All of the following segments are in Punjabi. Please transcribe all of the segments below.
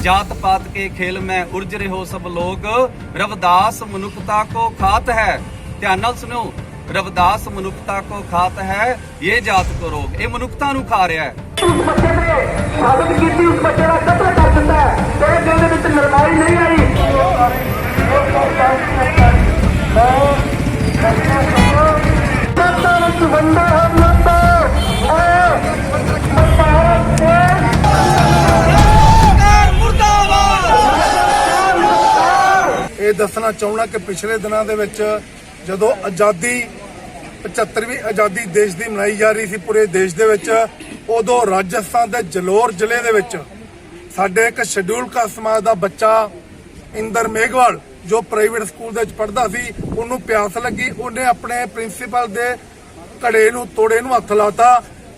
जात पात के खेल में उर्ज रहे हो सब लोग रविदास मनुष्यता को खात है ਧਿਆਨ ਨਾਲ ਸੁਣੋ ਰਵਿਦਾਸ ਮਨੁੱਖਤਾ ਕੋ ਖਾਤ ਹੈ ਇਹ ਜਾਤ ਕੋ ਰੋਗ ਇਹ ਮਨੁੱਖਤਾ ਨੂੰ ਖਾ ਰਿਹਾ ਹੈ ਉਸ ਬੱਚੇ ਨੇ ਸਾਬਤ ਕੀਤੀ ਉਸ ਬੱਚੇ ਦਾ ਕਤਲ ਕਰ ਦਿੱਤਾ ਹੈ ਤੇਰੇ ਦਿਲ ਦੇ ਵਿੱਚ ਨਰਮਾਈ ਇਹ ਦੱਸਣਾ ਚਾਹੁੰਦਾ ਕਿ ਪਿਛਲੇ ਦਿਨਾਂ ਦੇ ਵਿੱਚ ਜਦੋਂ ਆਜ਼ਾਦੀ 75ਵੀਂ ਆਜ਼ਾਦੀ ਦੇਸ਼ ਦੀ ਮਨਾਈ ਜਾ ਰਹੀ ਸੀ ਪੂਰੇ ਦੇਸ਼ ਦੇ ਵਿੱਚ, ਉਦੋਂ ਰਾਜਸਥਾਨ ਦੇ ਜਲੋਰ ਜ਼ਿਲ੍ਹੇ ਦੇ ਵਿੱਚ ਸਾਡੇ ਇੱਕ ਸ਼ਡਿਊਲ ਕਾਸਟ ਸਮਾਜ ਦਾ ਬੱਚਾ ਇੰਦਰ ਮੇਘਵਾਲ, ਜੋ ਪ੍ਰਾਈਵੇਟ ਸਕੂਲ ਦੇ ਵਿੱਚ ਪੜ੍ਹਦਾ ਸੀ, ਉਹਨੂੰ ਪਿਆਸ ਲੱਗੀ, ਉਹਨੇ ਆਪਣੇ ਪ੍ਰਿੰਸੀਪਲ ਦੇ ਘੜੇ ਨੂੰ, ਤੋੜੇ ਨੂੰ ਹੱਥ ਲਾਤਾ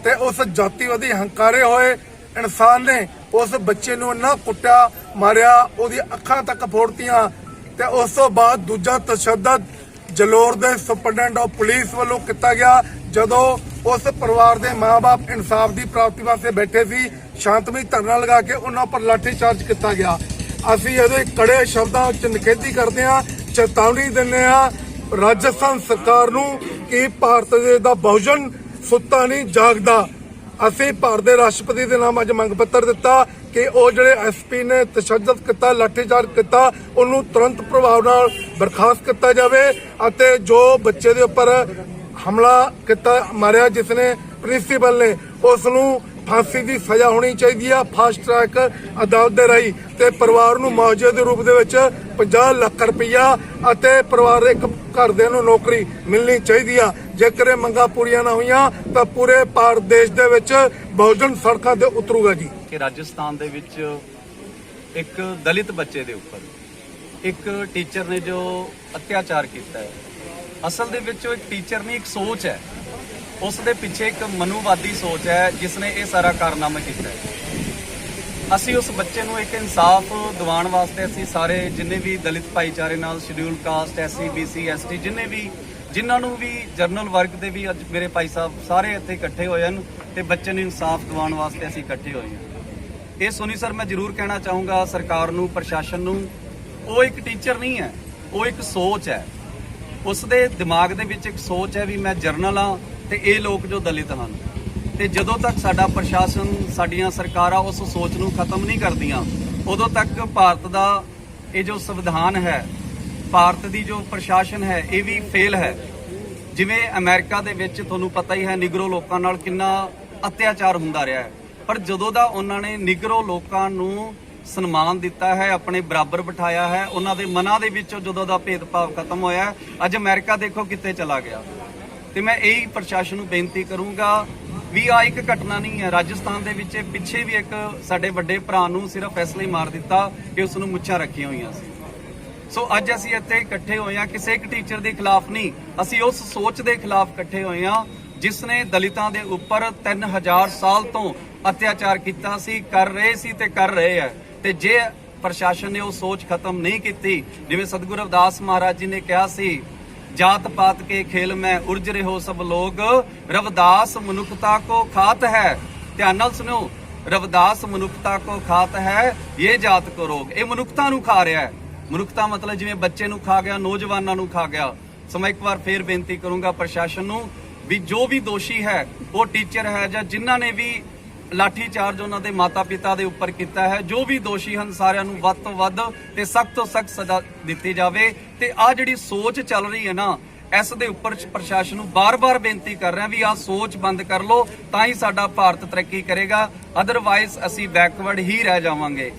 ਤੇ ਉਸ ਜਾਤੀਵਾਦੀ ਹੰਕਾਰੇ ਹੋਏ ਇਨਸਾਨ ਨੇ ਉਸ ਬੱਚੇ ਨੂੰ ਇੰਨਾ ਕੁੱਟਿਆ, ਮਾਰਿਆ ਉਹਦੀ ਅੱਖਾਂ ਤੱਕ ਫੋੜਤੀਆਂ ਤੇ ਉਸ ਤੋਂ ਬਾਅਦ ਦੂਜਾ ਤਸ਼ੱਦਦ ਜਲੋਰ ਦੇ ਸੁਪਰਡੈਂਟ ਆਫ ਪੁਲਿਸ ਵੱਲੋਂ ਕੀਤਾ ਗਿਆ, ਜਦੋਂ ਉਸ ਪਰਿਵਾਰ ਦੇ ਮਾਪੇ ਇਨਸਾਫ ਦੀ ਪ੍ਰਾਪਤੀ ਵਾਸਤੇ ਬੈਠੇ ਸੀ, ਸ਼ਾਂਤਮਈ ਧਰਨਾ ਲਗਾ ਕੇ ਉਹਨਾਂ ਉੱਪਰ ਲਾਠੀ ਚਾਰਜ ਕੀਤਾ ਗਿਆ। ਅਸੀਂ ਇਹਦੇ ਕੜੇ ਸ਼ਬਦਾਂ ਵਿੱਚ ਨਿਖੇਧੀ ਕਰਦੇ ਹਾਂ, ਚੇਤਾਵਨੀ ਦਿੰਦੇ ਹਾਂ, ਰਾਜਸਥਾਨ ਸਰਕਾਰ ਨੂੰ ਕਿ ਭਾਰਤ ਦੇ ਦਾ ਬਹੁਜਨ ਸੁੱਤਾ ਨਹੀਂ ਜਾਗਦਾ। ਅਸੀਂ ਭਾਰਤ ਦੇ ਰਾਸ਼ਟਰਪਤੀ ਦੇ ਨਾਮ ਅੱਜ ਮੰਗ ਪੱਤਰ ਦਿੱਤਾ ਕਿ ਉਹ ਜਿਹੜੇ ਐਸਪੀ ਨੇ ਤਸ਼ੱਦਦ ਕੀਤਾ, ਲਾਠੀਚਾਰਜ ਕੀਤਾ, ਉਹਨੂੰ ਤੁਰੰਤ ਪ੍ਰਭਾਵ ਨਾਲ ਬਰਖਾਸਤ ਕੀਤਾ ਜਾਵੇ ਅਤੇ ਜੋ ਬੱਚੇ ਦੇ ਉੱਪਰ ਹਮਲਾ ਕੀਤਾ, ਮਾਰਿਆ ਜਿਸ ਨੇ ਪ੍ਰਿੰਸੀਪਲ ਨੇ ਉਸ ਨੂੰ ਫਾਂਸੀ ਦੀ ਸਜ਼ਾ ਹੋਣੀ ਚਾਹੀਦੀ ਆ, ਫਾਸਟ ਟਰੈਕ ਅਦਾਲਤ ਦੇ ਰਾਹੀਂ ਤੇ ਪਰਿਵਾਰ ਨੂੰ ਮੁਆਵਜ਼ੇ ਦੇ ਰੂਪ ਦੇ ਵਿੱਚ 50 ਲੱਖ ਰੁਪਈਆ ਅਤੇ ਪਰਿਵਾਰ ਦੇ ਇੱਕ ਘਰਦਿਆਂ ਨੂੰ ਨੌਕਰੀ ਮਿਲਣੀ ਚਾਹੀਦੀ ਆ। ਜੇਕਰ ਇਹ ਮੰਗਾਂ ਪੂਰੀਆਂ ਨਾ ਹੋਈਆਂ, ਤਾਂ ਪੂਰੇ ਭਾਰਤ ਦੇਸ਼ ਦੇ ਵਿੱਚ ਬਹੁਜਨ ਸੜਕਾਂ ਤੇ ਉਤਰੂਗਾ ਜੀ। ਕਿ ਰਾਜਸਥਾਨ ਦੇ ਵਿੱਚ ਇੱਕ ਦਲਿਤ ਬੱਚੇ ਦੇ ਉੱਪਰ ਇੱਕ ਟੀਚਰ ਨੇ ਜੋ ਅਤਿਆਚਾਰ ਕੀਤਾ ਹੈ। ਅਸਲ ਦੇ ਵਿੱਚ ਉਹ ਇੱਕ ਟੀਚਰ ਨਹੀਂ, ਇੱਕ ਸੋਚ ਹੈ। ਉਸ ਦੇ ਪਿੱਛੇ ਇੱਕ ਮਨੂਵਾਦੀ ਸੋਚ ਹੈ, ਜਿਸ ਨੇ ਇਹ ਸਾਰਾ ਕਾਰਨਾਮਾ ਕੀਤਾ ਹੈ। ਅਸੀਂ ਉਸ ਬੱਚੇ ਨੂੰ ਇੱਕ ਇਨਸਾਫ ਦਿਵਾਉਣ ਵਾਸਤੇ ਅਸੀਂ ਸਾਰੇ ਜਿੰਨੇ ਵੀ ਦਲਿਤ ਭਾਈਚਾਰੇ ਨਾਲ schedule caste SC BC ST ਜਿੰਨੇ ਵੀ ਜਿਨ੍ਹਾਂ ਨੂੰ ਵੀ ਜਰਨਲ ਵਰਗ ਦੇ ਵੀ ਅੱਜ ਮੇਰੇ ਭਾਈ ਸਾਹਿਬ ਸਾਰੇ ਇੱਥੇ ਇਕੱਠੇ ਹੋਏ ਹਨ ਤੇ ਬੱਚੇ ਨੂੰ ਇਨਸਾਫ ਦਿਵਾਉਣ ਵਾਸਤੇ ਅਸੀਂ ਇਕੱਠੇ ਹੋਏ ਹਾਂ। ਇਹ ਸੁਣੀ ਸਰ, ਮੈਂ ਜ਼ਰੂਰ ਕਹਿਣਾ ਚਾਹੂੰਗਾ ਸਰਕਾਰ ਨੂੰ, ਪ੍ਰਸ਼ਾਸਨ ਨੂੰ, ਉਹ ਇੱਕ ਟੀਚਰ ਨਹੀਂ ਹੈ, ਉਹ ਇੱਕ ਸੋਚ ਹੈ। ਉਸ ਦੇ ਦਿਮਾਗ ਦੇ ਵਿੱਚ ਇੱਕ ਸੋਚ ਹੈ ਵੀ ਮੈਂ ਜਰਨਲ ਹਾਂ ਤੇ ਇਹ ਲੋਕ ਜੋ ਦਲਿਤ ਹਨ, ਤੇ ਜਦੋਂ ਤੱਕ ਸਾਡਾ ਪ੍ਰਸ਼ਾਸਨ ਸਾਡੀਆਂ ਸਰਕਾਰਾਂ ਉਸ ਸੋਚ ਨੂੰ ਖਤਮ ਨਹੀਂ ਕਰਦੀਆਂ, ਉਦੋਂ ਤੱਕ ਭਾਰਤ ਦਾ ਇਹ ਜੋ ਸੰਵਿਧਾਨ ਹੈ ਭਾਰਤ ਦੀ ਜੋ ਪ੍ਰਸ਼ਾਸਨ ਹੈ, ਇਹ ਵੀ ਫੇਲ ਹੈ। ਜਿਵੇਂ ਅਮਰੀਕਾ ਦੇ ਵਿੱਚ ਤੁਹਾਨੂੰ ਪਤਾ ਹੀ ਹੈ ਨਿਗਰੋ ਲੋਕਾਂ ਨਾਲ ਕਿੰਨਾ ਅਤਿਆਚਾਰ ਹੁੰਦਾ ਰਿਹਾ ਹੈ। ਪਰ ਜਦੋਂ ਦਾ ਉਹਨਾਂ ਨੇ ਨਿਗਰੋ ਲੋਕਾਂ ਨੂੰ ਸਨਮਾਨ ਦਿੱਤਾ ਹੈ, ਆਪਣੇ ਬਰਾਬਰ ਬਿਠਾਇਆ ਹੈ, ਉਹਨਾਂ ਦੇ ਮਨਾਂ ਦੇ ਵਿੱਚੋਂ ਜਦੋਂ ਦਾ ਭੇਦਭਾਵ ਖਤਮ ਹੋਇਆ ਅੱਜ ਅਮਰੀਕਾ ਦੇਖੋ ਕਿੱਥੇ ਚਲਾ ਗਿਆ। ਤੇ ਮੈਂ ਇਹੀ ਪ੍ਰਸ਼ਾਸਨ ਨੂੰ ਬੇਨਤੀ ਕਰੂੰਗਾ, ਵੀ ਆ ਇੱਕ ਘਟਨਾ ਨਹੀਂ ਹੈ, ਰਾਜਸਥਾਨ ਦੇ ਵਿੱਚ ਪਿੱਛੇ ਵੀ ਇੱਕ ਸਾਡੇ ਵੱਡੇ ਭਰਾ ਨੂੰ ਸਿਰਫ ਫੈਸਲੇ ਮਾਰ ਦਿੱਤਾ ਕਿ ਉਸ ਨੂੰ ਮੁੱਛਾਂ ਰੱਖੀਆਂ ਹੋਈਆਂ ਸੀ। ਸੋ ਅੱਜ ਅਸੀਂ ਇੱਥੇ ਇਕੱਠੇ ਹੋਏ ਹਾਂ। ਕਿਸੇ ਇੱਕ ਟੀਚਰ ਦੇ ਖਿਲਾਫ ਨਹੀਂ। ਅਸੀਂ ਉਸ ਸੋਚ ਦੇ ਖਿਲਾਫ ਇਕੱਠੇ ਹੋਏ ਹਾਂ, ਜਿਸ ਨੇ ਦਲਿਤਾਂ ਦੇ ਉੱਪਰ 3000 ਸਾਲ ਤੋਂ ਅਤਿਆਚਾਰ ਕੀਤਾ ਸੀ, ਕਰ ਰਹੇ ਸੀ ਤੇ ਕਰ ਰਹੇ ਹੈ। ਤੇ ਜੇ ਪ੍ਰਸ਼ਾਸਨ ਨੇ ਉਹ ਸੋਚ ਖਤਮ ਨਹੀਂ ਕੀਤੀ, ਜਿਵੇਂ ਸਤਿਗੁਰੂ ਅਵਦਾਸ ਮਹਾਰਾਜ ਜੀ ਨੇ ਕਿਹਾ ਸੀ, ਜਾਤ ਪਾਤ ਕੇ ਖੇਲ ਮੈਂ ਉਰਜ ਰਹੇ ਹੋ ਸਭ ਲੋਗ ਰਵਦਾਸ ਮਨੁੱਖਤਾ ਕੋ ਖਾਤ ਹੈ। ਧਿਆਨ ਨਾਲ ਸੁਣੋ ਰਵਦਾਸ ਮਨੁੱਖਤਾ ਕੋ ਖਾਤ ਹੈ ਇਹ ਜਾਤ ਕੋ ਰੋਗ। ਇਹ ਮਨੁੱਖਤਾ ਨੂੰ ਖਾ ਰਿਹਾ ਹੈ। ਮਨੁੱਖਤਾ ਮਤਲਬ ਜਿਵੇਂ ਬੱਚੇ ਨੂੰ ਖਾ ਗਿਆ, ਨੌਜਵਾਨਾਂ ਨੂੰ ਖਾ ਗਿਆ। ਸੋ ਮੈਂ ਇੱਕ ਵਾਰ ਫੇਰ ਬੇਨਤੀ ਕਰੂੰਗਾ ਪ੍ਰਸ਼ਾਸਨ ਨੂੰ ਵੀ ਜੋ ਵੀ ਦੋਸ਼ੀ ਹੈ, ਉਹ ਟੀਚਰ ਹੈ ਜਾਂ ਜਿਨ੍ਹਾਂ ਨੇ ਵੀ ਲਾਠੀ ਚਾਰਜ ਉਹਨਾਂ ਦੇ ਮਾਤਾ-ਪਿਤਾ ਦੇ ਉੱਪਰ ਕੀਤਾ ਹੈ, ਜੋ ਵੀ ਦੋਸ਼ੀ ਹਨ ਸਾਰਿਆਂ ਨੂੰ ਵੱਧ ਤੋਂ ਵੱਧ ਤੇ ਸਖਤ ਤੋਂ ਸਖਤ ਸਜ਼ਾ ਦਿੱਤੀ ਜਾਵੇ। ਤੇ ਆ ਜਿਹੜੀ ਸੋਚ ਚੱਲ ਰਹੀ ਹੈ ਨਾ, ਇਸ ਦੇ ਉੱਪਰ ਪ੍ਰਸ਼ਾਸਨ ਨੂੰ ਬਾਰ-ਬਾਰ ਬੇਨਤੀ ਕਰ ਰਿਹਾ ਵੀ ਆ ਸੋਚ ਬੰਦ ਕਰ ਲਓ, ਤਾਂ ਹੀ ਸਾਡਾ ਭਾਰਤ ਤਰੱਕੀ ਕਰੇਗਾ। ਅਦਰਵਾਈਜ਼ ਅਸੀਂ ਬੈਕਵਰਡ ਹੀ ਰਹਿ ਜਾਵਾਂਗੇ।